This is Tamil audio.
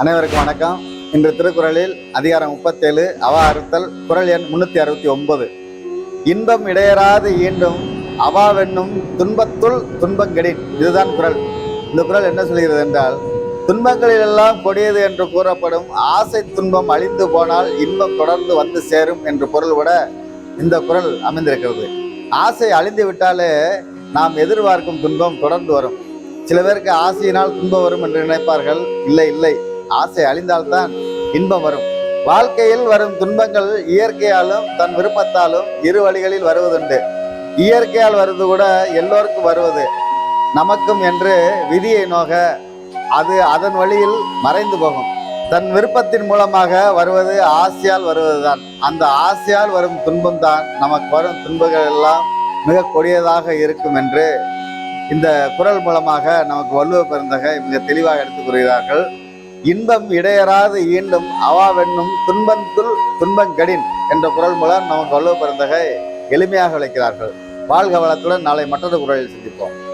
அனைவருக்கும் வணக்கம். இன்று திருக்குறளில் அதிகாரம் முப்பத்தேழு அவ அறுத்தல் குறள் எண் முன்னூத்தி அறுபத்தி ஒன்பது. இன்பம் இடையராது ஈண்டும் அவாவென்னும் துன்பத்துள் துன்பங்கெடின் இதுதான் குறள். இந்த குறள் என்ன சொல்கிறது என்றால் துன்பங்களிலெல்லாம் கொடியது என்று கூறப்படும் ஆசை துன்பம் அழிந்து போனால் இன்பம் தொடர்ந்து வந்து சேரும் என்று பொருள் விட இந்த குறள் அமைந்திருக்கிறது. ஆசை அழிந்து விட்டாலே நாம் எதிர்பார்க்கும் துன்பம் தொடர்ந்து வரும். சில பேருக்கு ஆசையினால் துன்பம் வரும் என்று நினைப்பார்கள். இல்லை இல்லை. ஆசை அழிந்தால்தான் இன்பம் வரும். வாழ்க்கையில் வரும் துன்பங்கள் இயற்கையாலும் தன் விருப்பத்தாலும் இரு வழிகளில் வருவதுண்டு. இயற்கையால் வருவது கூட எல்லோருக்கும் வருவது. நமக்கும் என்று விதியை நோக அது அதன் வழியில் மறைந்து போகும். தன் விருப்பத்தின் மூலமாக வருவது ஆசையால் வருவதுதான். அந்த ஆசையால் வரும் துன்பம் தான் நமக்கு வரும் துன்பங்கள் எல்லாம் மிக கொடியதாக இருக்கும் என்று இந்த குறள் மூலமாக நமக்கு வள்ளுவ பிறந்தக இவங்க தெளிவாக எடுத்துக் கூறுகிறார்கள். இன்பம் இடையராது ஈண்டும் அவாவென்னும் துன்பத்துள் துன்பங்கடின் என்ற குரல் மூலம் நமக்கு வள்ளுவ பெருந்தகை எளிமையாக விளைக்கிறார்கள். வாழ்க வளத்துடன் நாளை மற்றொரு குரலில் சந்திப்போம்.